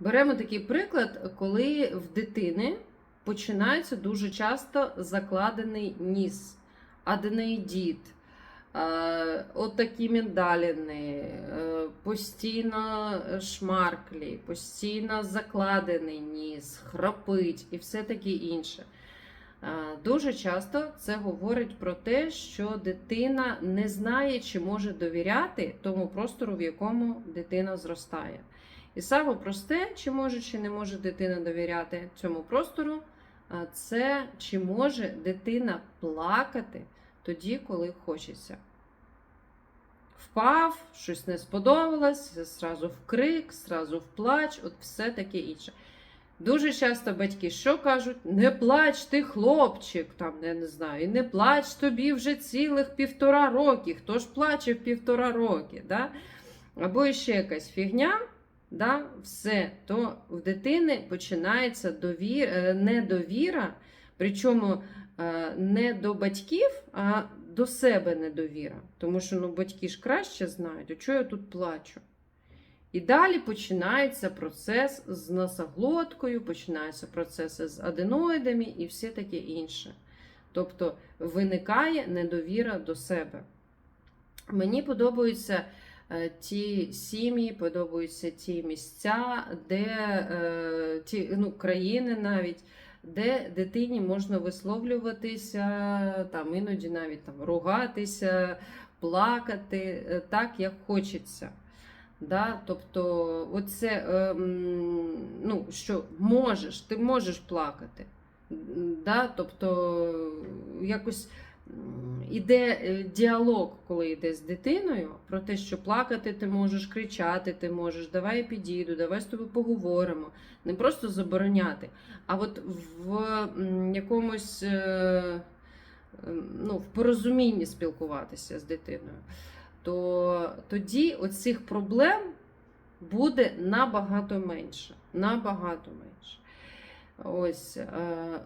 Беремо такий приклад, коли в дитини починається дуже часто закладений ніс, аденоїдіт, е, отакі міндаліни, е, постійно шмарклі, постійно закладений ніс, храпить і все таке інше. Е, Дуже часто це говорить про те, що дитина не знає, чи може довіряти тому простору, в якому дитина зростає. І саме просте, чи може чи не може дитина довіряти цьому простору, це чи може дитина плакати тоді, коли хочеться. Впав, щось не сподобалось, зразу в крик, зразу в плач, от все таке інше. Дуже часто батьки що кажуть? Не плач ти, хлопчик, там, я не знаю, і не плач тобі вже цілих півтора роки. Хто ж плаче в півтора роки? Да? Або ще якась фігня, да? все, то в дитини починається довір... е, недовіра, причому е, не до батьків, а до себе недовіра. Тому що ну, батьки ж краще знають, а чого я тут плачу? І далі починається процес з носоглоткою, починаються процеси з аденоїдами і все таке інше. Тобто виникає недовіра до себе. Мені подобаються е, ті сім'ї, подобаються ті місця, де е, ті ну, країни навіть, де дитині можна висловлюватися, там іноді навіть там ругатися, плакати е, так, як хочеться. Да? Тобто, оце, ну, що можеш, ти можеш плакати. Да? Тобто, якось іде е, діалог, коли йде з дитиною, про те, що плакати ти можеш, кричати ти можеш, давай я підійду, давай з тобою поговоримо. Не просто забороняти, а от в якомусь е, ну, в порозумінні спілкуватися з дитиною то тоді оцих проблем буде набагато менше. Набагато менше. Ось. е,